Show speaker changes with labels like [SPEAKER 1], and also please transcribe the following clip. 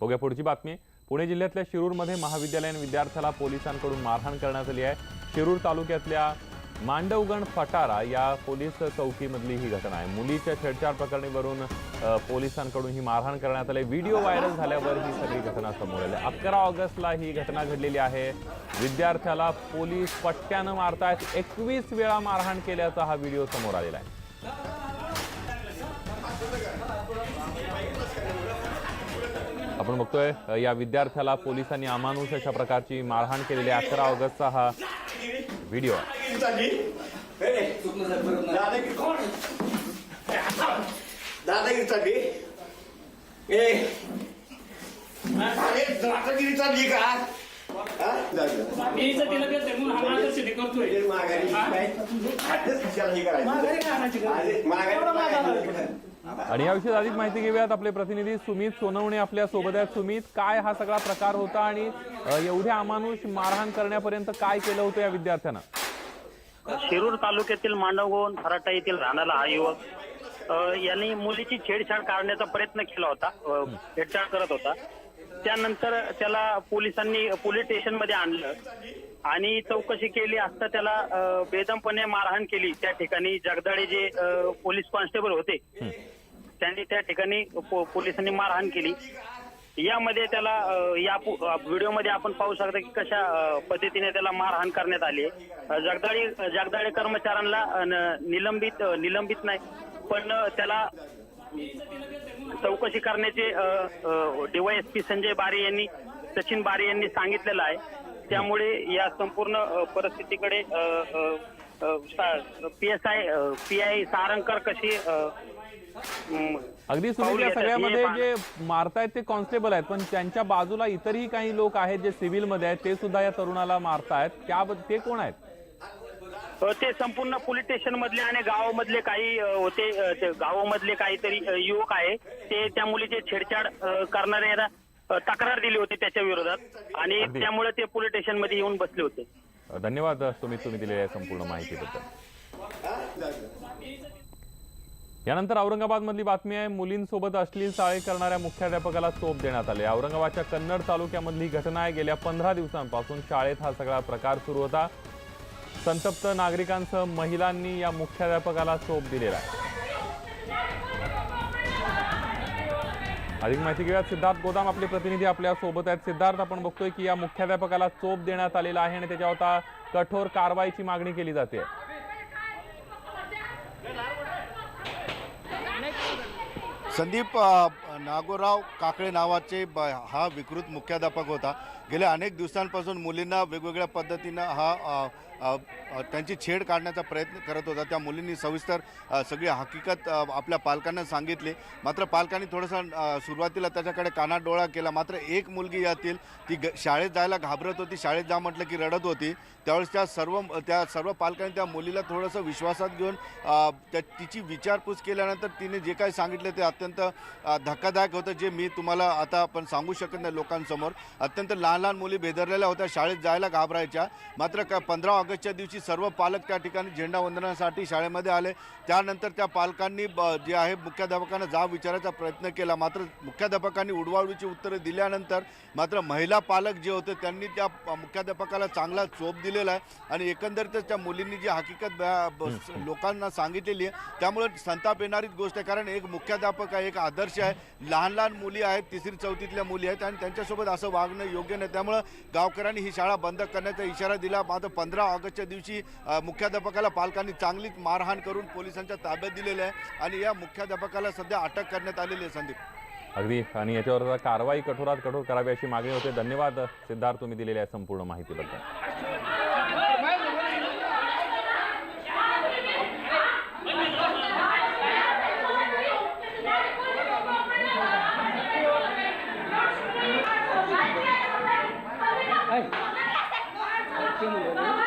[SPEAKER 1] बघूया पुढची बातमी. पुणे जिल्ह्यातल्या शिरूरमध्ये महाविद्यालयीन विद्यार्थ्याला पोलिसांकडून मारहाण करण्यात आली आहे. शिरूर तालुक्यातल्या मांडवगण फटारा या पोलीस चौकीमधली ही घटना आहे. मुलीच्या छेडछाड प्रकरणीवरून पोलिसांकडून ही मारहाण करण्यात आली. व्हिडिओ व्हायरल झाल्यावर ही सगळी घटना समोर आली. अकरा ऑगस्टला ही घटना घडलेली आहे. विद्यार्थ्याला पोलीस पट्ट्यानं मारतायत. एकवीस वेळा मारहाण केल्याचा हा व्हिडिओ समोर आलेला आहे. आपण बघतोय या विद्यार्थ्याला पोलिसांनी अमानुष अशा प्रकारची मारहाण केलेली अकरा ऑगस्टचा हा व्हिडिओ
[SPEAKER 2] माघारी.
[SPEAKER 1] आणि याविषयी अधिक माहिती घेऊयात आपले प्रतिनिधी सुमित सोनवणे आपल्यासोबत आहेत. सुमित काय हा सगळा प्रकार होता आणि एवढ्या अमानुष मारहाण करण्यापर्यंत काय केलं होतं या विद्यार्थ्यानं?
[SPEAKER 3] शिरूर तालुक्यातील मांडवगोन फराटा येथील राहणारा हा युवक यांनी मुलीची छेडछाड करण्याचा प्रयत्न केला होता छेडछाड करत होता. त्यानंतर त्याला पोलिसांनी पोलीस स्टेशनमध्ये आणलं आणि चौकशी केली असता त्याला बेदमपणे मारहाण केली. त्या ठिकाणी जगदाळे जे पोलीस कॉन्स्टेबल होते त्यांनी त्या ठिकाणी पो- पोलिसांनी मारहाण केली यामध्ये त्याला अ, या व्हिडिओमध्ये आपण पाहू शकता की कशा अ, पद्धतीने त्याला मारहाण करण्यात आली आहे. अ, जगदाळी जगदाळे कर्मचाऱ्यांना अ, न- निलंबित अ, निलंबित नाही पण अ, त्याला चौकशी करण्याचे डीवायएसपी संजय बारे यांनी सचिन बारे यांनी सांगितलेलं आहे त्यामुळे या संपूर्ण अ, परिस्थितीकडे P S I P I Sarangkar कशी
[SPEAKER 1] अगदी या
[SPEAKER 3] घेतात.
[SPEAKER 1] सगळ्यामध्ये जे मारतायत ते कॉन्स्टेबल आहेत पण त्यांच्या बाजूला इतरही काही लोक आहेत जे सिव्हिलमध्ये आहेत ते सुद्धा या तरुणाला मारतायत. त्याबद्दल ते कोण आहेत?
[SPEAKER 3] ते संपूर्ण पोलीस स्टेशन मधले आणि गावामधले काही होते गावामधले काहीतरी युवक आहे. ते त्या मुलीचे छेडछाड अ, तक्रार दिली होती त्याच्या विरोधात. आणि. त्यामुळे ते पोलीस स्टेशनमध्ये येऊन बसले होते.
[SPEAKER 1] धन्यवाद सुमित तुम्ही दिलेल्या संपूर्ण माहितीबद्दल. यानंतर औरंगाबाद मधली बातमी आहे मुलींसोबत अश्लील चाळे करणाऱ्या मुख्याध्यापकाला चोप देण्यात आले. औरंगाबादच्या कन्नड तालुक्यामधली घटना आहे गेल्या पंधरा दिवसांपासून शाळेत हा सगळा प्रकार सुरू होता. संतप्त नागरिकांसह महिलांनी या मुख्याध्यापकाला चोप दिलेला आहे. अधिक माहिती घेऊयात. सिद्धार्थ गोदाम आपले प्रतिनिधी आपल्यासोबत आहेत. सिद्धार्थ आपण बघतोय की या मुख्याध्यापकाला चोप देण्यात आलेला आहे आणि त्याच्यावर आता कठोर कारवाईची मागणी केली जाते.
[SPEAKER 4] संदीप नागोराव काकळे नावाचे ब- हा विकृत मुख्याध्यापक होता. गेल्या अनेक दिवसांपासून मुलींना वेगवेगळ्या पद्धतीनं हा त्यांची छेड काढण्याचा प्रयत्न करत होता. त्या मुलींनी सविस्तर सगळी हकीकत आपल्या पालकांना सांगितली. मात्र पालकांनी थोडंसं सुरुवातीला त्याच्याकडे कानाडोळा केला. मात्र एक मुलगी यातील ती ग- शाळेत जायला घाबरत होती. शाळेत जा म्हटलं की रडत होती. त्यावेळेस त्या सर्व त्या सर्व पालकांनी त्या मुलीला थोडंसं विश्वासात घेऊन त्या तिची विचारपूस केल्यानंतर तिने जे काही सांगितलं ते अत्यंत धक्कादायक होतं. जे मी तुम्हाला आता आपण सांगू शकत नाही लोकांसमोर. अत्यंत लहान लहान मुली बेदरलेल्या होत्या शाळेत जायला घाबरायच्या. मात्र का पंधरा ऑगस्टच्या दिवशी सर्व पालक त्या ठिकाणी झेंडा वंदनासाठी शाळेमध्ये आले. त्यानंतर त्या पालकांनी जे आहे मुख्याध्यापकांना जाब विचारायचा प्रयत्न केला. मात्र मुख्याध्यापकांनी उडवाउडवीची उत्तरं दिल्यानंतर मात्र महिला पालक जे होते त्यांनी त्या मुख्याध्यापकाला चांगला चोप दिलेला आहे. आणि एकंदरीतच त्या मुलींनी जी हकीकत लोकांना सांगितलेली आहे त्यामुळे संताप येणारीच गोष्ट आहे. कारण एक मुख्याध्यापक आहे एक आदर्श आहे. लहान लहान मुली आहेत तिसरी चौथीतल्या मुली आहेत आणि त्यांच्यासोबत असं वागणं योग्य नाही. त्यामुळं गावकऱ्यांनी ही शाळा बंद करण्याचा इशारा दिला. मात्र पंधरा ऑगस्टच्या दिवशी मुख्याध्यापकाला पालकांनी चांगलीच मारहाण करून पोलिसांच्या ताब्यात दिलेलं आहे आणि या मुख्याध्यापकाला सध्या अटक करण्यात आलेली आहे संदीप.
[SPEAKER 1] अगदी. आणि याच्यावर कारवाई कठोरात कठोर करावी अशी मागणी होते. धन्यवाद सिद्धार्थ तुम्ही दिलेल्या संपूर्ण माहितीबद्दल. Vai. Vai.